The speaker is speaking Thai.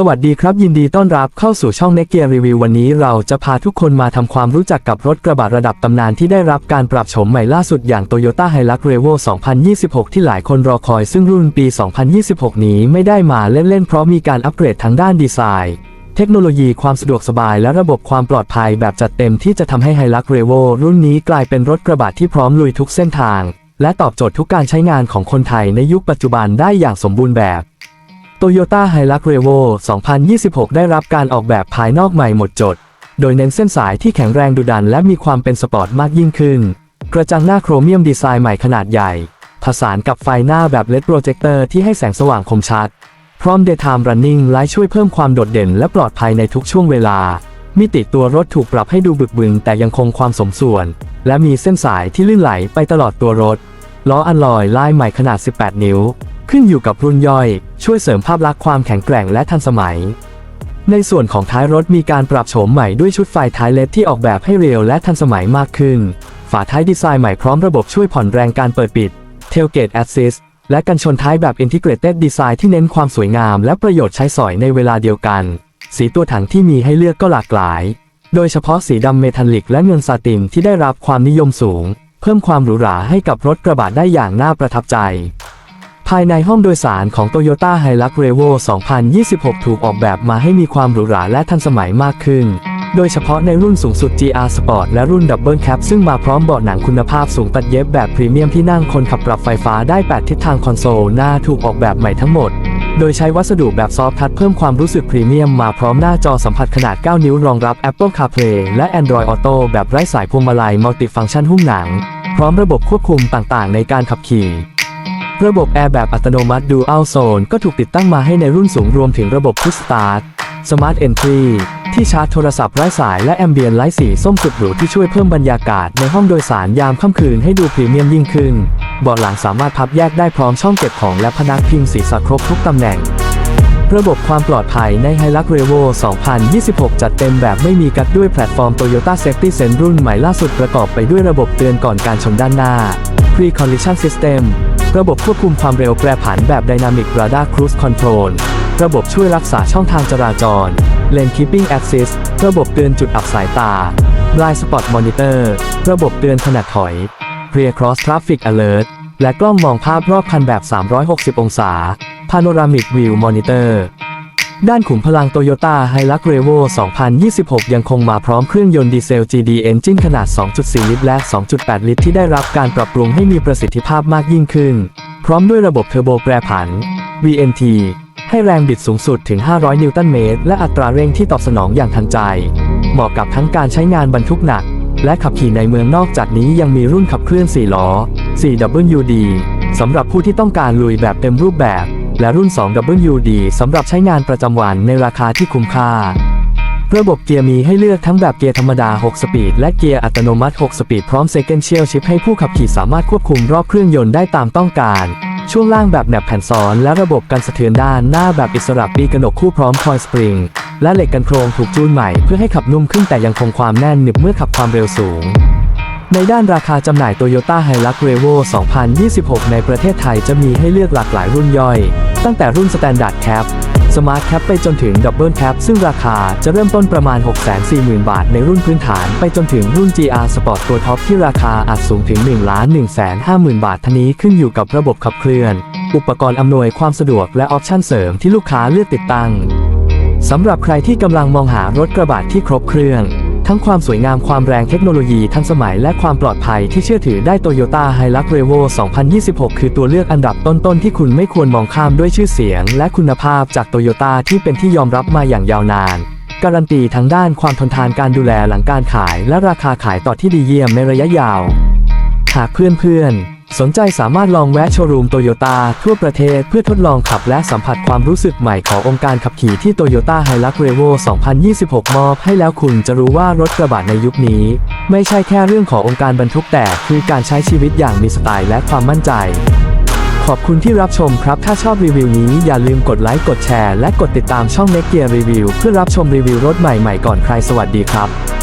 สวัสดีครับยินดีต้อนรับเข้าสู่ช่อง n e กเกียรีวิววันนี้เราจะพาทุกคนมาทำความรู้จักกับรถกระบะระดับตำนานที่ได้รับการปรับโฉมใหม่ล่าสุดอย่าง Toyota Hilux Revo 2026 ที่หลายคนรอคอยซึ่งรุ่นปี 2026 นี้ไม่ได้มาเล่นๆ เพราะมีการอัปเกรดทางด้านดีไซน์เทคโนโลยีความสะดวกสบายและระบบความปลอดภัยแบบจัดเต็มที่จะทำให้ Hilux Revo รุ่นนี้กลายเป็นรถกระบะที่พร้อมลุยทุกเส้นทาง และตอบโจทย์ทุกการใช้งานของคนไทยในยุคปัจจุบันได้อย่างสมบูรณ์แบบ Toyota Hilux Revo 2026 ได้รับการออกแบบภายนอกใหม่หมดจด โดยเน้นเส้นสายที่แข็งแรงดุดันและมีความเป็นสปอร์ตมากยิ่งขึ้น กระจังหน้าโครเมียมดีไซน์ใหม่ขนาดใหญ่ ผสานกับไฟหน้าแบบ LED Projector ที่ให้แสงสว่างคมชัด พร้อม Daytime Running Light ช่วยเพิ่มความโดดเด่นและปลอดภัยในทุกช่วงเวลา มิติตัวรถถูกปรับให้ดูบึกบึนแต่ยังคงความสมส่วน และมีเส้นสายที่ลื่นไหลไปตลอดตัวรถล้ออัลลอยลายใหม่ขนาด 18 นิ้ว ขึ้นอยู่กับรุ่นย่อย ช่วยเสริมภาพลักษณ์ความแข็งแกร่งและทันสมัย ในส่วนของท้ายรถมีการปรับโฉมใหม่ด้วยชุดไฟท้ายเลดที่ออกแบบให้เร็วและทันสมัยมากขึ้น ฝาท้ายดีไซน์ใหม่พร้อมระบบช่วยผ่อนแรงการเปิดปิด Tailgate Assist และกันชนท้ายแบบ Integrated Design ที่เน้นความสวยงามและประโยชน์ใช้สอยในเวลาเดียวกัน สีตัวถังที่มีให้เลือกก็หลากหลาย โดยเฉพาะสีดำเมทัลลิกและเงินซาตินที่ได้รับความนิยมสูง เพิ่มความหรูหราให้กับรถกระบะได้อย่างน่าประทับใจ ภายในห้องโดยสารของ Toyota Hilux Revo 2026 ถูกออกแบบมาให้มีความหรูหราและทันสมัยมากขึ้น โดยเฉพาะในรุ่นสูงสุด GR Sport และรุ่น Double Cab ซึ่งมาพร้อมเบาะหนังคุณภาพสูงตัดเย็บแบบพรีเมียมที่นั่งคนขับปรับไฟฟ้าได้ 8 ทิศทางคอนโซลหน้าถูกออกแบบใหม่ทั้งหมด โดยใช้วัสดุแบบซอฟทัชเพิ่มความรู้สึกพรีเมียมมาพร้อมหน้าจอสัมผัสขนาด 9 นิ้วรองรับ Apple CarPlay และ Android Auto แบบไร้สายพวงมาลัยมัลติฟังก์ชันหุ้มหนัง พร้อมระบบควบคุมต่างๆ ในการขับขี่ ระบบแอร์แบบอัตโนมัติ Dual Zone ก็ถูกติดตั้งมาให้ในรุ่นสูงรวมถึงระบบ Push Start Smart Entry ที่ชาร์จโทรศัพท์ไร้สายและแอมเบียนไลท์สีส้มสุดหรูที่ช่วยเพิ่มบรรยากาศในห้องโดยสารยามค่ำคืนให้ดูพรีเมียมยิ่งขึ้นเบาะหลังสามารถพับแยกได้พร้อมช่องเก็บของและพนักพิงศีรษะครบทุกตำแหน่ง ระบบความปลอดภัยใน Hilux Revo 2026 จัดเต็มแบบไม่มีกัดด้วยแพลตฟอร์ม Toyota Safety Sense รุ่นใหม่ล่าสุดประกอบไปด้วยระบบเตือนก่อนการชนด้านหน้า Pre-Collision System ระบบควบคุมความเร็วแปรผันแบบ Dynamic Radar Cruise Control ระบบช่วยรักษาช่องทางจราจร Lane Keeping Assist ระบบเตือนจุดอับสายตา Blind Spot Monitor ระบบเตือนขนาดถอย Rear Cross Traffic Alert และกล้องมองภาพรอบคันแบบ 360 องศา Panoramic View Monitor ด้านขุมพลัง Toyota Hilux Revo 2026 ยังคงมาพร้อมเครื่องยนต์ดีเซล GD Engine ขนาด 2.4 ลิตร และ 2.8 ลิตร ที่ได้รับการปรับปรุงให้มีประสิทธิภาพมากยิ่งขึ้น พร้อมด้วยระบบเทอร์โบแปรผัน VNT ให้แรงบิดสูงสุดถึง 500 นิวตันเมตร และอัตราเร่งที่ตอบสนองอย่างทันใจ เหมาะกับทั้งการใช้งานบรรทุกหนัก และขับขี่ในเมืองนอกจากนี้ยังมีรุ่นขับเคลื่อน 4 ล้อ 4WD สำหรับผู้ที่ต้องการลุยแบบเต็มรูปแบบ และรุ่น 2WD สำหรับใช้งานประจำวันในราคาที่คุ้มค่า ระบบเกียร์มีให้เลือกทั้งแบบเกียร์ธรรมดา 6 สปีด และเกียร์อัตโนมัติ 6 สปีด พร้อม Second Shield Shift ให้ผู้ขับขี่สามารถควบคุมรอบเครื่องยนต์ได้ตามต้องการ ช่วงล่างแบบแหนบแผ่นซ้อนและระบบกันสะเทือนด้านหน้าแบบอิสระปีกระหนกคู่พร้อมคอยสปริงและเหล็กกันโครงถูกจูนใหม่เพื่อให้ขับนุ่มขึ้นแต่ยังคงความแน่นหนึบเมื่อขับความเร็วสูงในด้านราคาจำหน่าย Toyota Hilux Revo 2026 ในประเทศไทยจะมีให้เลือกหลากหลายรุ่นย่อย ตั้งแต่รุ่น Standard Cap Smart Cap ไปจนถึง Double Cap ซึ่งราคาจะเริ่มต้นประมาณ 640,000 บาทในรุ่นพื้นฐาน ไปจนถึงรุ่น GR Sport ตัวท็อปที่ราคาอาจสูงถึง 1 1 5 0 0 0 0 บาททั้งนี้ขึ้นอยู่กับระบบขับเคลื่อน อุปกรณ์อำนวยความสะดวกและออปชั่นเสริมที่ลูกค้าเลือกติดตั้งสำหรับใครที่กำลังมองหารถกระบะที่ครบเครื่อง ทั้งความสวยงามความแรงเทคโนโลยีทันสมัยและความปลอดภัยที่เชื่อถือได้ Toyota Hilux Revo 2026 คือตัวเลือกอันดับต้นๆ ที่คุณไม่ควรมองข้ามด้วยชื่อเสียง และคุณภาพจาก Toyota ที่เป็นที่ยอมรับมาอย่างยาวนานการันตีทั้งด้านความทนทานการดูแลหลังการขาย และราคาขายต่อที่ดีเยี่ยมในระยะยาว หากเพื่อนๆ สนใจสามารถลองแวะโชว์รูมโตโยต้าทั่วประเทศเพื่อทดลองขับและสัมผัสความรู้สึกใหม่ขององค์การขับขี่ที่ Toyota Hilux Revo 2026 มอบให้แล้วคุณจะรู้ว่ารถกระบะในยุคนี้ ไม่ใช่แค่เรื่องขององค์การบรรทุกแต่คือการใช้ชีวิตอย่างมีสไตล์และความมั่นใจ ขอบคุณที่รับชมครับ ถ้าชอบรีวิวนี้อย่าลืมกดไลค์กดแชร์และกดติดตามช่อง n e กเกียร์รีวิวเพื่อรับชมรีวิวรถใหม่ๆก่อนใครสวัสดีครับ